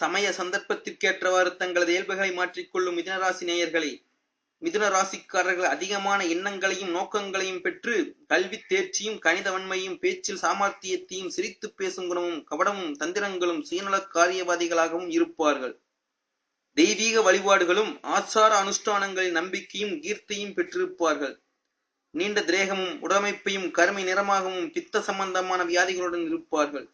சமய சந்தர்ப்பத்திற்கேற்றவாறு தங்களது இயல்புகளை மாற்றிக்கொள்ளும் மிதுனராசி நேயர்களே மிதுன ராசிக்காரர்கள் அதிகமான எண்ணங்களையும் நோக்கங்களையும் பெற்று கல்வி தேர்ச்சியும் கணித வன்மையும் பேச்சில் சாமர்த்தியத்தையும் சிரித்து பேசும் குணமும் கவடமும் தந்திரங்களும் சுயநல காரியவாதிகளாகவும் இருப்பார்கள். தெய்வீக வழிபாடுகளும் ஆச்சார அனுஷ்டானங்களின் நம்பிக்கையும் கீர்த்தியும் பெற்றிருப்பார்கள். நீண்ட திரேகமும் உடமைப்பையும் கருமை நிறமாகவும் பித்த சம்பந்தமான வியாதிகளுடன் இருப்பார்கள்.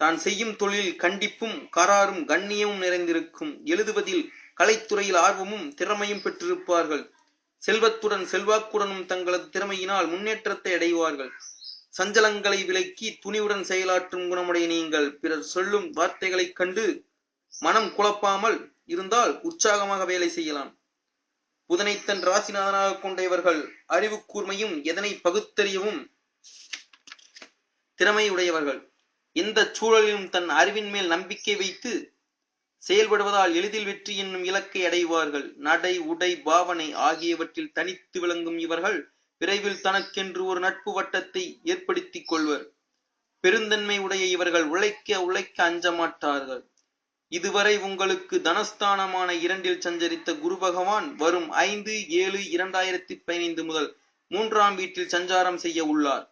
தான் செய்யும் தொழிலில் கண்டிப்பும் கராரும் கண்ணியமும் நிறைந்திருக்கும். எழுதுவதில் கலைத்துறையில் ஆர்வமும் திறமையும் பெற்றிருப்பார்கள். செல்வத்துடன் செல்வாக்குடனும் தங்களது திறமையினால் முன்னேற்றத்தை அடைவார்கள். சஞ்சலங்களை விலக்கி துணிவுடன் செயலாற்றும் குணமுடைய நீங்கள். பிறர் சொல்லும் வார்த்தைகளைக் கண்டு மனம் குழப்பாமல் இருந்தால் உற்சாகமாக வேலை செய்யலாம். புதனை தன் ராசிநாதனாக கொண்ட இவர்கள் அறிவு கூர்மையும் எதனை பகுத்தறியவும் திறமையுடையவர்கள். எந்த சூழலிலும் தன் அறிவின் மேல் நம்பிக்கை வைத்து செயல்படுவதால் எளிதில் வெற்றி என்னும் இலக்கை அடைவார்கள். நடை உடை பாவனை ஆகியவற்றில் தனித்து விளங்கும் இவர்கள் விரைவில் தனக்கென்று ஒரு நட்பு வட்டத்தை ஏற்படுத்திக் கொள்வர். பெருந்தன்மை உடைய இவர்கள் உழைக்க உழைக்க அஞ்ச மாட்டார்கள் இதுவரை உங்களுக்கு தனஸ்தானமான இரண்டில் சஞ்சரித்த குரு பகவான் வரும் ஐந்து ஏழு இரண்டாயிரத்தி பதினைந்து முதல் மூன்றாம் வீட்டில் சஞ்சாரம் செய்ய உள்ளார்.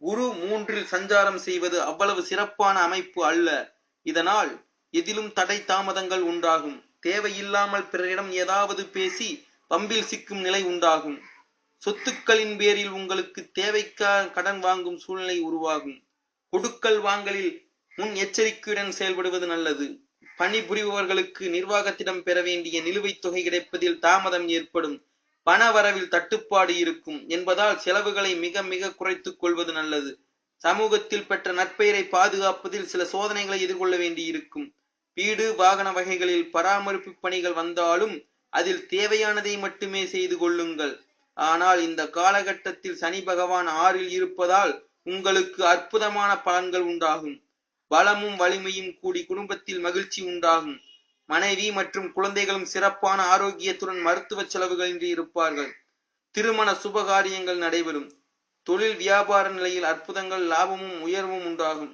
குரு மூன்றில் சஞ்சாரம் செய்வது அவ்வளவு சிறப்பான அமைப்பு அல்ல. இதனால் எதிலும் தடை தாமதங்கள் உண்டாகும். தேவையில்லாமல் பிறரிடம் ஏதாவது பேசி பம்பில் சிக்கும் நிலை உண்டாகும். சொத்துக்களின் பேரில் உங்களுக்கு தேவைக்காக கடன் வாங்கும் சூழ்நிலை உருவாகும். கொடுக்கல் வாங்கலில் முன் எச்சரிக்கையுடன் செயல்படுவது நல்லது. பணிபுரிபவர்களுக்கு நிர்வாகத்திடம் பெற வேண்டிய நிலுவைத் தொகை கிடைப்பதில் தாமதம் ஏற்படும். பண வரவில் தட்டுப்பாடு இருக்கும் என்பதால் செலவுகளை மிக மிக குறைத்துக் கொள்வது நல்லது. சமூகத்தில் பெற்ற நற்பெயரை பாதுகாப்பதில் சில சோதனைகளை எதிர்கொள்ள வேண்டியிருக்கும். வீடு வாகன வகைகளில் பராமரிப்பு பணிகள் வந்தாலும் அதில் தேவையானதை மட்டுமே செய்து கொள்ளுங்கள். ஆனால் இந்த காலகட்டத்தில் சனி பகவான் ஆறில் இருப்பதால் உங்களுக்கு அற்புதமான பலன்கள் உண்டாகும். பலமும் வலிமையும் கூடி குடும்பத்தில் மகிழ்ச்சி உண்டாகும். மனைவி மற்றும் குழந்தைகளும் சிறப்பான ஆரோக்கியத்துடன் மருத்துவ செலவுகளின்றி இருப்பார்கள். திருமண சுபகாரியங்கள் நடைபெறும். தொழில் வியாபார நிலையில் அற்புதங்கள் லாபமும் உயர்வும் உண்டாகும்.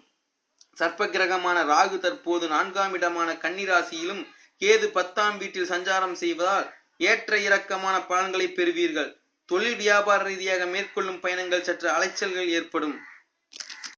சர்ப்ப கிரகமான ராகு தற்போது நான்காம் இடமான கன்னிராசியிலும் கேது பத்தாம் வீட்டில் சஞ்சாரம் செய்வதால் ஏற்ற இறக்கமான பலன்களை பெறுவீர்கள். தொழில் வியாபார ரீதியாக மேற்கொள்ளும் பயணங்கள் சற்று அலைச்சல்கள் ஏற்படும்.